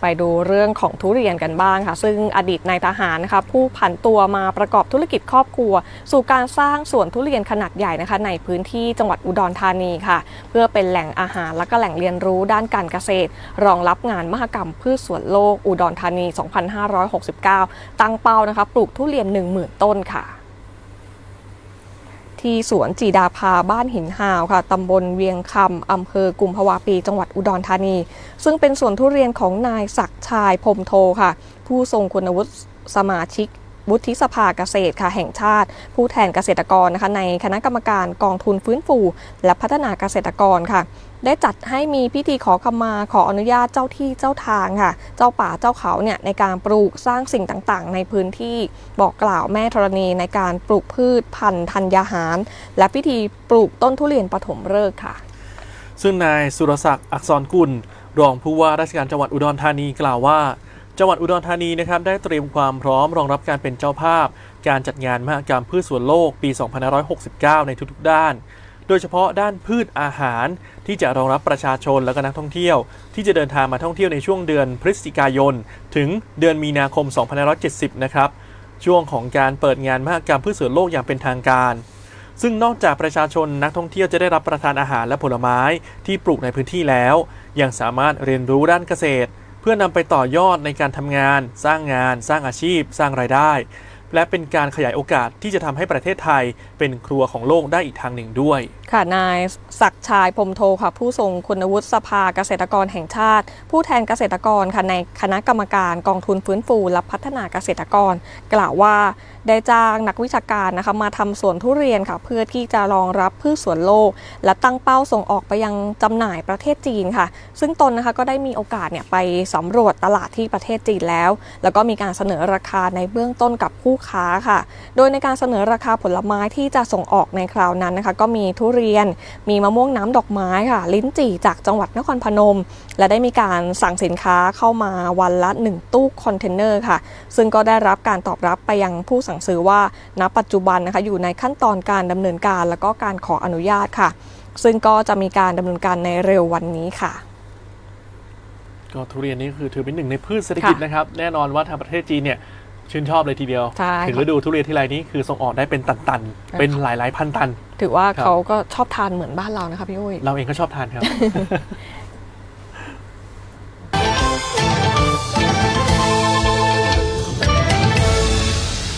ไปดูเรื่องของทุเรียนกันบ้างค่ะ ซึ่งอดีตนายทหารนะคะผู้ผันตัวมาประกอบธุรกิจครอบครัว สู่การสร้างสวนทุเรียนขนาดใหญ่นะคะ ในพื้นที่จังหวัดอุดรธานีค่ะ เพื่อเป็นแหล่งอาหารและก็แหล่งเรียนรู้ด้านการเกษตร รองรับงานมหกรรมพืชสวนโลกอุดรธานี 2569 ตั้งเป้านะคะ ปลูกทุเรียน 10,000 ต้นค่ะ ที่สวนจีดาภาบ้านหินหาวค่ะตำบลเวียงคำอำเภอกุมภาวะปี จังหวัดอุดรธานี ซึ่งเป็นสวนทุเรียนของนายศักดิ์ชายพรมโทค่ะ ผู้ทรงคุณวุฒิสมาชิก วุฒิสภาเกษตรค่ะแห่งชาติ ผู้แทนเกษตรกรนะคะในคณะกรรมการกองทุนฟื้นฟู และพัฒนาเกษตรกรค่ะ ได้จัดให้มีพิธีขอขมาขออนุญาตเจ้าที่เจ้าทางค่ะ เจ้าป่าเจ้าเขาเนี่ยในการปลูกสร้างสิ่งต่างๆ ในพื้นที่บอกกล่าวแม่ธรณีในการปลูกพืชพันธุ์ธัญญาหาร และพิธีปลูกต้นทุเรียนปฐมฤกษ์ค่ะ ซึ่งนายสุรศักดิ์อักษรกุลรองผู้ว่าราชการจังหวัดอุดรธานีกล่าวว่า จังหวัดอุดรธานีนะครับได้เตรียมความพร้อมรองรับการเป็นเจ้าภาพ การจัดงานมหกรรมพืชสวนโลกปี 2569 ในทุกๆด้าน โดยเฉพาะด้านพืชอาหารที่จะรองรับประชาชนและก็นักท่องเที่ยว ที่จะเดินทางมาท่องเที่ยวในช่วงเดือนพฤศจิกายน ถึงเดือนมีนาคม 2570 นะครับช่วงของการเปิดงานมหกรรมพืชสวนโลกอย่างเป็นทางการซึ่งนอกจากประชาชนนักท่องเที่ยวจะได้รับประทานอาหารและผลไม้ที่ปลูกในพื้นที่แล้ว ยังสามารถเรียนรู้ด้านเกษตร พื่อนำไปต่อยอดในการทำงาน สร้างงาน สร้างอาชีพ สร้างรายได้ และเป็นการขยายโอกาสที่จะทำให้ประเทศไทยเป็นครัวของโลกได้อีกทางหนึ่งด้วย ค่ะนายศักชายพรมโทค่ะผู้ทรงคุณวุฒิสภาเกษตรกรแห่งชาติ ผู้แทนเกษตรกรค่ะในคณะกรรมการกองทุนฟื้นฟูและพัฒนาเกษตรกร กล่าวว่า ได้จ้างนักวิชาการนะคะมาทำสวนทุเรียนค่ะเพื่อที่จะรองรับพืชสวนโลก และตั้งเป้าส่งออกไปยังจำหน่ายประเทศจีนค่ะ ซึ่งตนนะคะก็ได้มีโอกาสเนี่ยไปสำรวจตลาดที่ประเทศจีนแล้ว แล้วก็มีการเสนอราคาในเบื้องต้นกับผู้ค้าค่ะ โดยในการเสนอราคาผลไม้ที่จะส่งออกในคราวนั้นนะคะ ก็มีทุเรียน มีมะม่วงน้ำดอกไม้ค่ะ ลิ้นจี่จากจังหวัดนครพนม และได้มีการสั่งสินค้าเข้ามาวันละ 1 ตู้คอนเทนเนอร์ค่ะ ซึ่งก็ได้รับการตอบรับไปยังผู้สั่งซื้อว่า ณ ปัจจุบันนะคะอยู่ในขั้นตอนการดำเนินการ แล้วก็การขออนุญาตค่ะ ซึ่งก็จะมีการดำเนินการในเร็ววันนี้ค่ะก็ทุเรียนนี่คือถือเป็นหนึ่งในพืชเศรษฐกิจค่ะนะครับ แน่นอนว่าทางประเทศจีนเนี่ยชื่นชอบเลยทีเดียวใช่ถึงค่ะฤดูทุเรียนที่ไรนี้คือส่งออกได้เป็นตันๆ เป็นหลายๆพันตัน ถือว่าครับเขาก็ชอบทานเหมือนบ้านเรานะคะพี่อุ้ย เราเองก็ชอบทานครับ